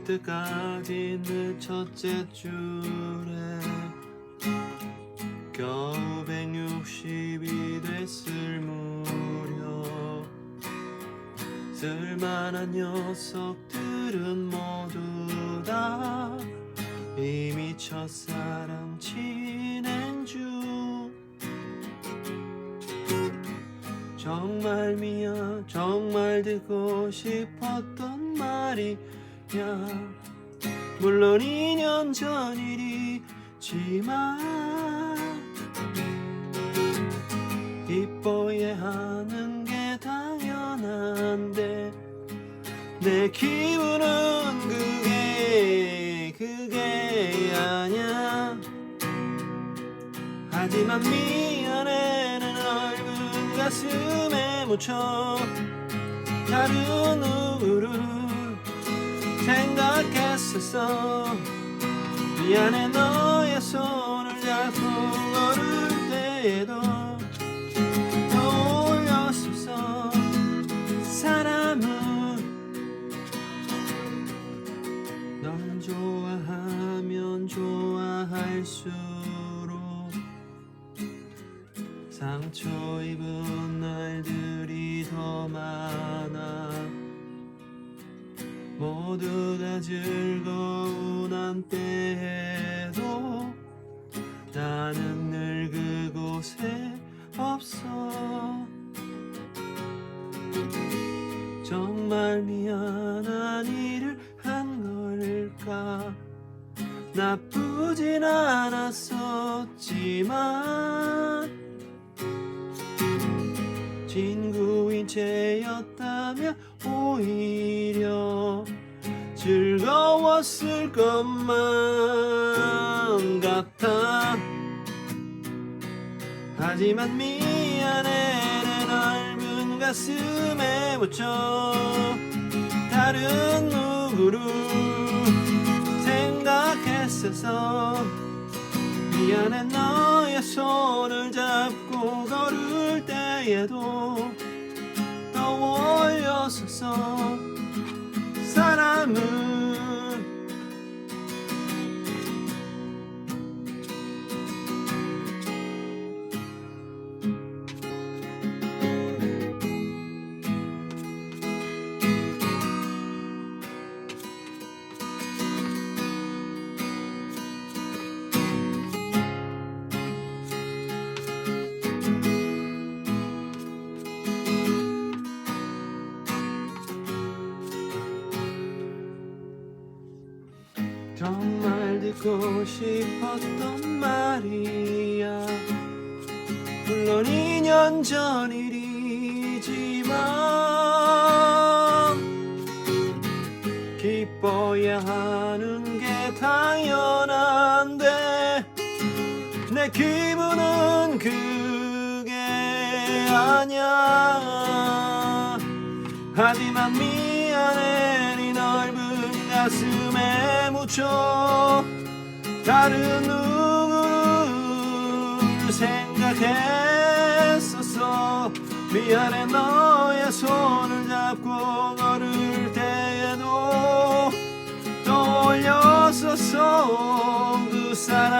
중2 때까지 늘 첫째 줄에 겨우 160이 됐을 무렵 쓸만한 녀석들은 모두 다 이미 첫사랑 진행 중 정말 미안 정말 듣고 싶었던 말이 야 물론 2년 전 일이지만 이뻐야 하는 게 당연한데 내 기분은 그게 그게 아냐 하지만 미안해 내 넓은 가슴에 묻혀 다른 누구를 생각했었어. 미안해 너의 손을 잡고 걸을 때에도 떠올렸었어. 사람은 널 좋아하면 좋아할수록 상처 입은 날들이 더 많아 모두 다 즐거운 한때에도 나는 늘 그곳에 없어. 정말 미안한 일을 한 걸까? 나쁘진 않았었지만 친구인 채였다면 오히려 즐거웠을 것만 같아. 하지만 미안해 내 넓은 가슴에 묻혀 다른 누구를 생각했어서. 미안해 너의 손을 잡고 걸을 때에도 사 정말 듣고 싶었던 말이야. 물론 2년 전 일이지만 기뻐야 하는 게 당연한데 내 기분은 그게 아냐 하지만 미안해 네 넓은 가슴에 묻혀 다른 누구를 생각했었어. 미안해 너의 손을 잡고 걸을 때에도 떠올렸었어. 그 사람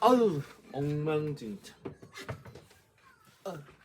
아유 엉망진창 아.